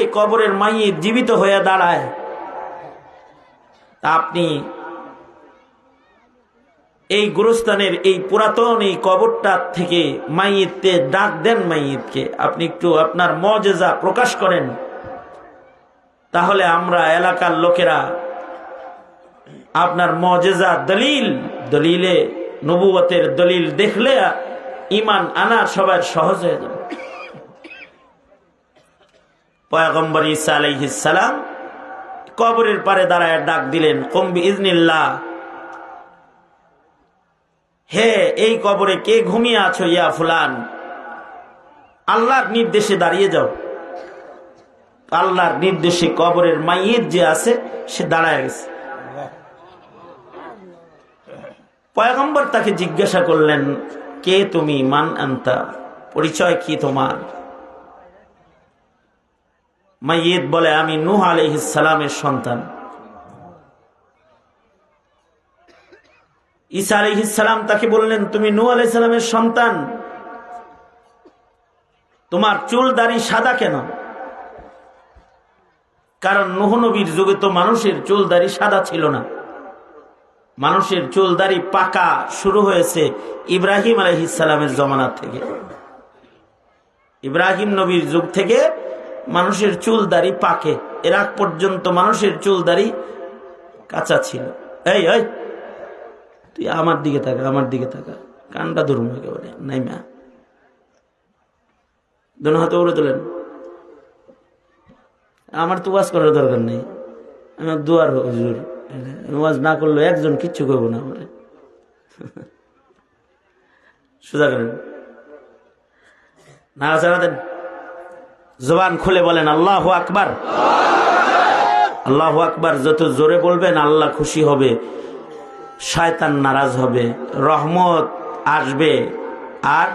এই কবরের মাইয়ে জীবিত হয়ে দাঁড়ায়। আপনি এই গুরুস্থানের এই পুরাতন এই কবরটা থেকে মাইয়েতে ডাক দেন মাইয়েতকে আপনি একটু আপনার মজেজা প্রকাশ করেন। তাহলে আমরা এলাকার লোকেরা আপনার মজেজা দলিল, দলিলে নবুয়তের দলিল দেখলে ইমান আনা সবার সহজ হয়ে যাবে। পয়াগম্বর ইসা আলাইহিসালাম কবরের পারে দাঁড়ায় ডাক দিলেন কম্বি ইজনিল্লাহ হে, এই কবরে কে ঘুমিয়ে আছো ইয়া ফুলান? আল্লাহর নির্দেশে দাঁড়িয়ে যাও। আল্লাহর নির্দেশে কবরের মাইয়ের যে আছে, সে দাঁড়ায় গেছে। পয়গম্বর তাকে জিজ্ঞাসা করলেন, কে তুমি? মান আন্তা? পরিচয় কি তোমার? মাইয়েদ বলে, আমি নুহ আলহিসালামের সন্তান। ঈসা আলহিসাম তাকে বললেন, তুমি নু আলাইসালামের সন্তান? তোমার চুল দাড়ি সাদা কেন? কারণ নুহ নবীর যুগে তো মানুষের চুল দাড়ি সাদা ছিল না। মানুষের চুল দাড়ি পাকা শুরু হয়েছে ইব্রাহিম আলহিসালামের জমানার থেকে। ইব্রাহিম নবীর যুগ থেকে মানুষের চুল দাড়ি পাকে। এর আগ পর্যন্ত মানুষের চুল দাড়ি কাঁচা ছিল। এই এই, তুই আমার দিকে থাকা আমার দিকে থাকা কানটা ধরুন একেবারে নাই মা দোনো হাতে উড়ে তোলেন। আমার তো ওয়াজ করার দরকার নেই। আমার দুয়ার হুজুর। ওয়াজ না করলে একজন কিচ্ছু করব না আমার। সোজা করেন। না ছাড়া দেন। জবান খুলে বলেন, আল্লাহ আকবার। আল্লাহ আকবার। যত জোরে বলবেন, আল্লাহ খুশি হবে, শয়তান নারাজ হবে, রহমত আসবে আর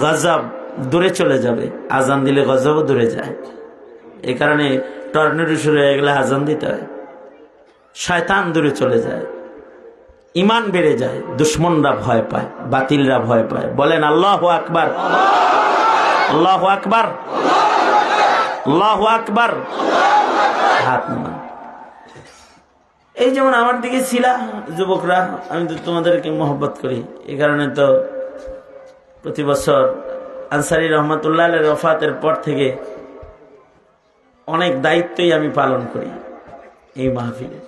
গজব দূরে চলে যাবে। আজান দিলে গজবও দূরে যায়। এই কারণে টর্নেডো শুরু হয়ে গেলে আজান দিতে হয়। শয়তান দূরে চলে যায়। ইমান বেড়ে যায়। দুশ্মনরা ভয় পায়, বাতিলরা ভয় পায়। বলেন, আল্লাহ আকবার। আল্লাহ আকবার। আল্লাহ আকবার। হাত নামান এই যেমন আমার দিকে ছিলা যুবকরা, আমি তো তোমাদেরকে মহব্বত করি। এই কারণে তো প্রতি বছর আনসারি রহমতুল্লাহ রফাতের পর থেকে অনেক দায়িত্বই আমি পালন করি এই মাহফিলে।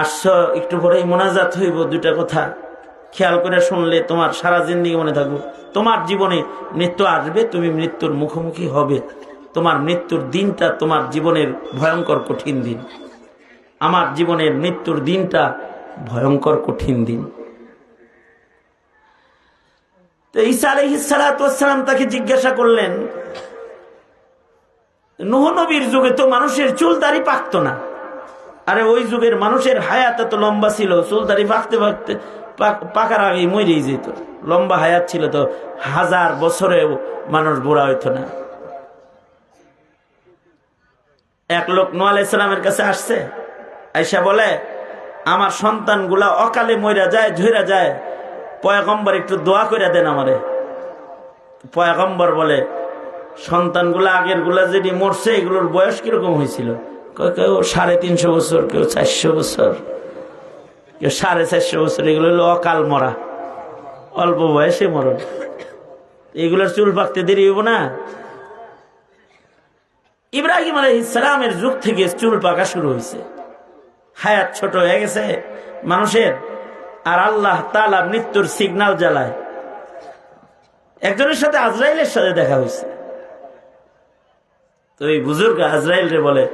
আসছ, একটু পরেই মোনাজাত হইব দুটা কথা। খেয়াল করে শুনলে তোমার সারা জিন্দিগি মনে থাকব। তোমার জীবনে মৃত্যু আসবে, তুমি মৃত্যুর মুখোমুখি হবে। তোমার মৃত্যুর দিনটা তোমার জীবনের ভয়ঙ্কর কঠিন দিন। আমার জীবনের মৃত্যুর দিনটা ভয়ঙ্কর কঠিন দিন। তো ঈসা আলহিসালাম তাকে জিজ্ঞাসা করলেন, নুহ নবীর যুগে তো মানুষের চুল দাড়ি পাকতো না। আরে ওই যুগের মানুষের হায়াত এত লম্বা ছিল, চুল দাড়ি পাকতে পাকতে পাকার আগেই মরেই যেত। লম্বা হায়াত ছিল তো হাজার বছরেও মানুষ বুড়া হইতো না। এক লোক নোয়াল ইসলামের কাছে আসছে, আইসা বলে, আমার সন্তানগুলা অকালে মইরা যায় ধৈরা যায়। পয়াগম্বর একটু দোয়া করে দেন আমারে। পয়াগম্বর বলে, সন্তানগুলা আগেরগুলা যেটি মরছে, এগুলোর বয়স কীরকম হয়েছিল কেউ সাড়ে তিনশো বছর, কেউ চারশো বছর। সাড়ে চারশো বছর, এগুলো হলো অকাল মরা। অল্প বয়সে মরণ। এগুলোর চুল পাকতে দেরি হইব না। ইব্রাহিম আলহ ইসলামের যুগ থেকে চুল পাকা শুরু হয়েছে হায়াত ছোট হয়ে গেছে মানুষের। আর আল্লাহ তালা মৃত্যুর সিগনাল জ্বালায়। একজনের সাথে আজরাইলের সাথে দেখা হয়েছে তো এই বুজুর্গ আজরাইল রে বলে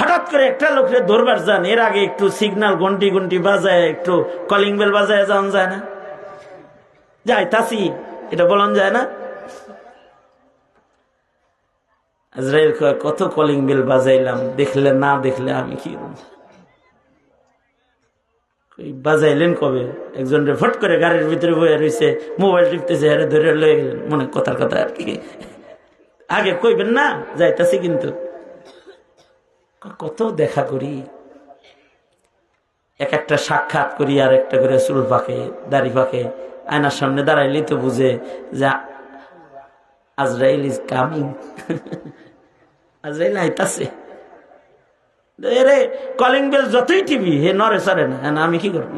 হঠাৎ করে একটা লোকের দরবার যান এর আগে একটু সিগনাল ঘন্টি ঘন্টি বাজায়, একটু কলিং বেল বাজায় যাওয়া যায় না। যাই তাসি এটা বলন যায় না? কত কলিং বেল বাজাইলাম, দেখলে না দেখলে আমি কি বাজাইলেন কবে? একজন ফট করে গাড়ির ভিতরে বয়ে রয়েছে মোবাইল টিপতেছে, আরে ধরে লয়ে গেলেন। মনে কথার কথা আর কি। আগে কইবেন না, যাইতাছি কিন্তু। কত দেখা করি। এক একটা সাক্ষাৎ করি আর একটা করে চুল পাকে, দাড়ি পাকে। আয়নার সামনে দাঁড়াইলেই তো বুঝে যে আজরাইল ইজ কামিং আজরাইল আইতাছে। এরে কলিং বেল যতই টিভি হে নরে সরে না, আমি কি করব?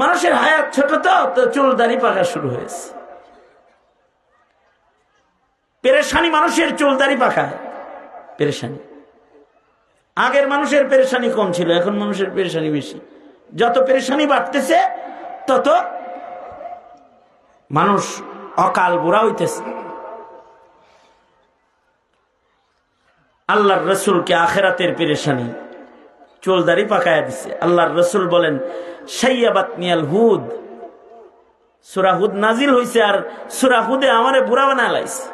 মানুষের হায়াত ছোট তো তো চুল দাড়ি পাকা শুরু হয়েছে। পেরেশানি মানুষের চুল দাড়ি পাকায়। পেরেশানি। আগের মানুষের পেরেশানি কম ছিল, এখন মানুষের পেরেশানি বেশি। যত পেরেশানি বাড়তেছে, তত মানুষ অকাল বুড়া হইতেছে। আল্লাহর রসুলকে আখেরাতের পেরেশানি চোলদারি পাকায়া দিছে। আল্লাহর রসুল বলেন, সাইয়াবাত নিয়াল হুদ। সুরাহুদ নাজিল হইছে আর সুরাহুদে আমারে বুড়া বানা লাইছে।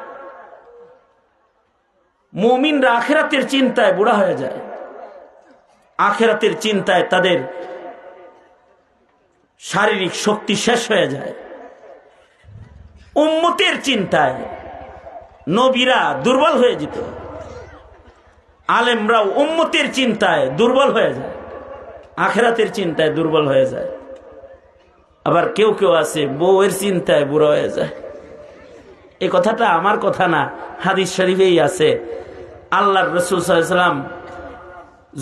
মমিনরা আখেরাতের চিন্তায় বুড়া হয়ে যায়। আখেরাতের চিন্তায় তাদের শারীরিক শক্তি শেষ হয়ে যায়। উম্মতের চিন্তায় নবীরা দুর্বল হয়ে যেত। আলেমরাও উম্মতের চিন্তায় দুর্বল হয়ে যায়। আখেরাতের চিন্তায় দুর্বল হয়ে যায়। আবার কেউ কেউ আছে বউয়ের চিন্তায় বুড়ো হয়ে যায়। এ কথাটা আমার কথা না, হাদিস শরীফেই আছে। আল্লাহর রসুল সাল্লাম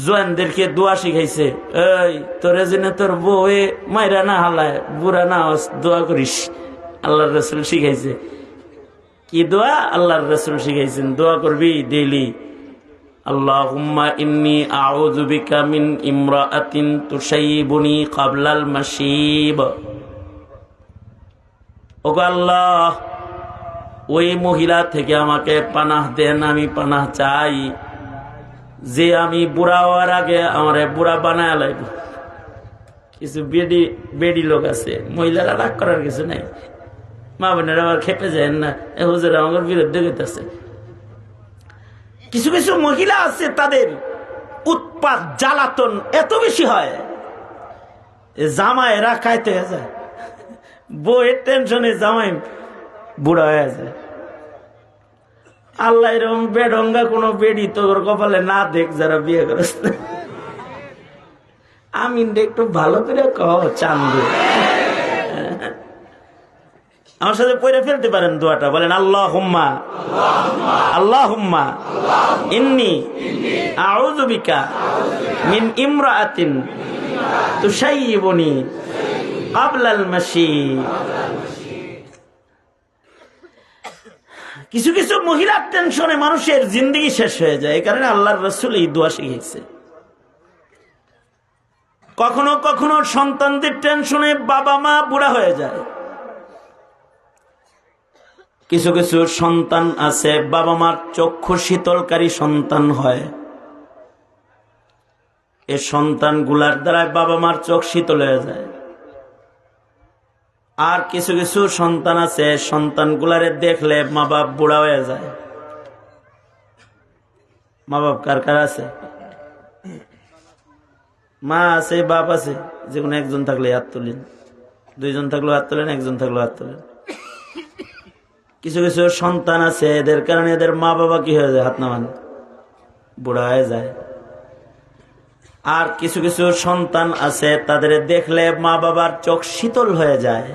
জোয়ানদেরকে দোয়া শিখাইছে, এই, তোরে জেনে তোর বউয়ে মাইরা না হালায়, বুড়া না দোয়া করিস। আল্লাহর রসুল শিখাইছে। কি দোয়া? আল্লাহর রসুল শিখাইছেন, দোয়া করবি ডেইলি। ইন্নি আল্লাহ ওই মহিলা থেকে আমাকে পানাহ দেন, আমি পানাহ চাই। যে আমি বুড়া হওয়ার আগে আমার বুড়া বানায় লাগবে কিছু বেডি বেডি লোক আছে, মহিলারা রাগ করার কিছু নাই। মা বোনেরা আবার খেপে যায় না হুজুর আমার বিরুদ্ধে গেতেছে কিছু কিছু মহিলা আছে তাদের উৎপাত জ্বালাতন এত বেশি হয়, এ জামাইরা খাইতে হয়ে যায়। বউয়ের টেনশনে জামাই বুড়া হয়ে যায় আল্লাহ এরকম বেডঙ্গা কোনো বেডি তোর কপালে না দেখ যারা বিয়ে করেছে। আমি একটু ভালো করে কহ আমার সাথে পড়ে ফেলতে পারেন দোয়াটা, বলেন আল্লাহ হুম্মা আল্লাহ হুম্মা ইন্নি আউযুবিকা মিন ইমরাআতিন তুসাইয়িবুনি ক্বাবলাল মাসি কিছু কিছু মহিলার টেনশনে মানুষের জিন্দগি শেষ হয়ে যায়। এই কারণে আল্লাহর রসুল এই দোয়া শিখিয়েছে। কখনো কখনো সন্তানদের টেনশনে বাবা মা বুড়া হয়ে যায়। কিছু কিছু সন্তান আছে, বাবা মার চক্ষু শীতলকারী সন্তান হয়। এ সন্তানগুলার দ্বারায় বাবা মার চোখ শীতল হয়ে যায়। আর কিছু কিছু সন্তান আছে সন্তান গুলারে দেখলে মা বাপ বুড়া হয়ে যায়। মা বাপ কার কার আছে? মা আছে, বাপ আছে, যে কোনো একজন থাকলে হাত তুলেন। দুইজন থাকলেও হাত তোলেন, একজন থাকলেও হাত তোলেন। কিছু কিছু সন্তান আছে, এদের কারণে এদের মা বাবা কি হয়ে যায়, হাত নামান বুড়া হয়ে যায়। আর কিছু কিছু সন্তান আছে, তাদের দেখলে মা বাবার চোখ শীতল হয়ে যায়।